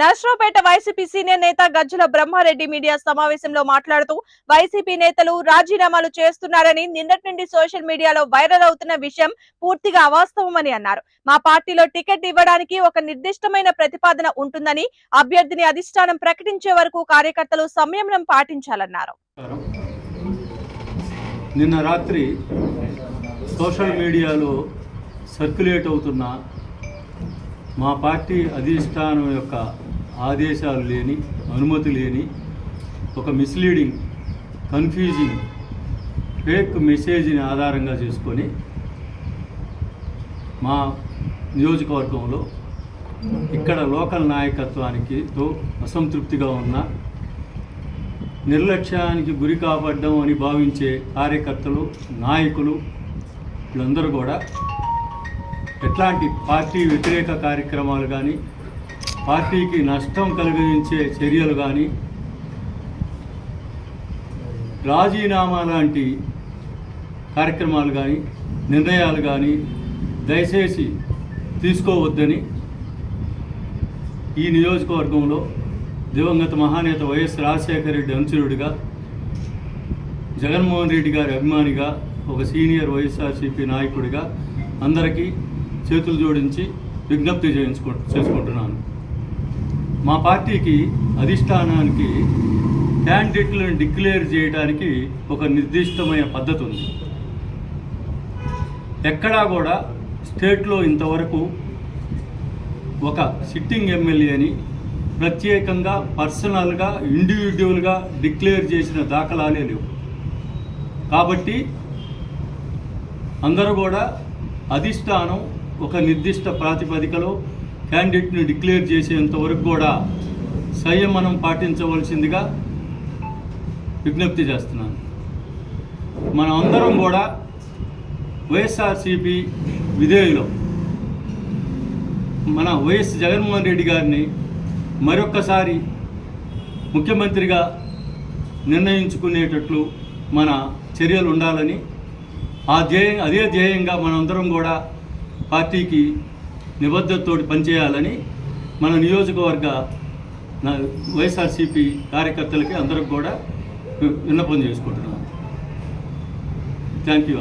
Narasaraopet YCP senior నేత గజ్జల Brahma Reddy media సమావేశంలో మాట్లాడుతూ వైసీపీ నేతలు రాజీనామాలు చేస్తున్నారని నిన్నటి నుండి సోషల్ మీడియాలో వైరల్ అవుతున్న విషయం పూర్తిగా అవాస్తవమని అన్నారు. మా పార్టీలో టికెట్ ఇవ్వడానికి ఒక నిర్దిష్టమైన ప్రతిపాదన ఉంటుందని అభ్యర్థిని అధిష్టానం ప్రకటించే వరకు కార్యకర్తలు సంయమనం పాటించాలన్నారు. నిన్న రాత్రి సోషల్ మీడియాలో సర్క్యులేట్ అవుతున్న మా పార్టీ అధిష్టానం యొక్క ఆదేశాలు లేని అనుమతి లేని ఒక మిస్లీడింగ్ కన్ఫ్యూజింగ్ ఫేక్ మెసేజ్ని ఆధారంగా చేసుకొని మా నియోజకవర్గంలో ఇక్కడ లోకల్ నాయకత్వానికి తో అసంతృప్తిగా ఉన్న నిర్లక్ష్యానికి గురి కాబడ్డం అని భావించే కార్యకర్తలు నాయకులు వీళ్ళందరూ కూడా ఎట్లాంటి పార్టీ వ్యతిరేక కార్యక్రమాలు కానీ పార్టీకి నష్టం కలిగించే చర్యలు కానీ రాజీనామా లాంటి కార్యక్రమాలు కానీ నిర్ణయాలు కానీ దయచేసి తీసుకోవద్దని ఈ నియోజకవర్గంలో దివంగత మహానేత వైఎస్ రాజశేఖర రెడ్డి అనుచరుడిగా జగన్మోహన్ రెడ్డి గారి అభిమానిగా ఒక సీనియర్ వైఎస్ఆర్సీపీ నాయకుడిగా అందరికీ చేతులు జోడించి విజ్ఞప్తి చేయించుకో చేసుకుంటున్నాను. మా పార్టీకి అధిష్టానానికి క్యాండిడేట్లను డిక్లేర్ చేయడానికి ఒక నిర్దిష్టమైన పద్ధతి ఉంది ఎక్కడా కూడా స్టేట్లో ఇంతవరకు ఒక సిట్టింగ్ ఎమ్మెల్యేని ప్రత్యేకంగా పర్సనల్గా ఇండివిజువల్గా డిక్లేర్ చేసిన దాఖలాలే లేవు. కాబట్టి అందరూ కూడా అధిష్టానం ఒక నిర్దిష్ట ప్రాతిపదికలో క్యాండిడేట్ని డిక్లేర్ చేసేంత వరకు కూడా సంయమనం పాటించవలసిందిగా విజ్ఞప్తి చేస్తున్నాను. మనం అందరం కూడా వైఎస్ఆర్సిపి విధేయులు. మన వైఎస్ జగన్మోహన్ రెడ్డి గారిని మరొక్కసారి ముఖ్యమంత్రిగా నిర్ణయించుకునేటట్లు మన చర్యలు ఉండాలని ఆ ధ్యేయం అదే ధ్యేయంగా మనందరం కూడా పార్టీకి నిబద్ధతతోటి పనిచేయాలని మన నియోజకవర్గ నా- వైఎస్ఆర్సీపీ కార్యకర్తలకి అందరికి కూడా విన్నపం చేసుకుంటున్నాను. Thank you